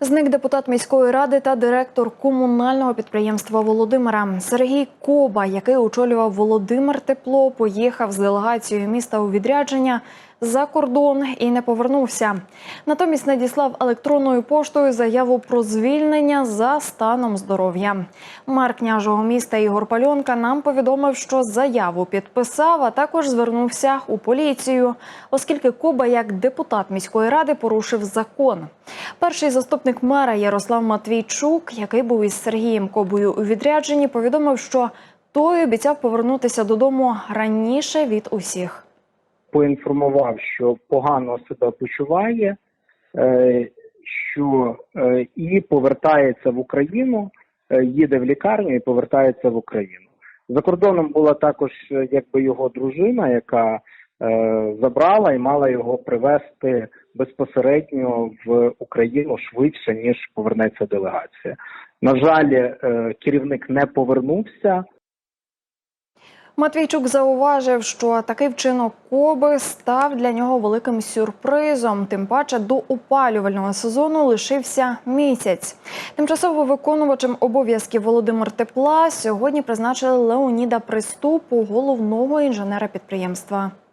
Зник депутат міської ради та директор комунального підприємства Володимира. Сергій Коба, який очолював Володимир Тепло, поїхав з делегацією міста у відрядження за кордон і не повернувся. Натомість надіслав електронною поштою заяву про звільнення за станом здоров'я. Мер княжого міста Ігор Пальонка нам повідомив, що заяву підписав, а також звернувся у поліцію, оскільки Коба як депутат міської ради порушив закон. Перший заступник мера Ярослав Матвійчук, який був із Сергієм Кобою у відрядженні, повідомив, що той обіцяв повернутися додому раніше від усіх. Поінформував, що погано себе почуває, е, що е, і повертається в Україну, е, їде в лікарню і повертається в Україну. За кордоном була також якби його дружина, яка забрала і мала його привезти безпосередньо в Україну швидше ніж повернеться делегація. На жаль, керівник не повернувся. Матвійчук зауважив, що такий вчинок Коби став для нього великим сюрпризом. Тим паче до опалювального сезону лишився місяць. Тимчасово виконувачем обов'язків Володимир Тепла сьогодні призначили Леоніда Приступу, головного інженера підприємства.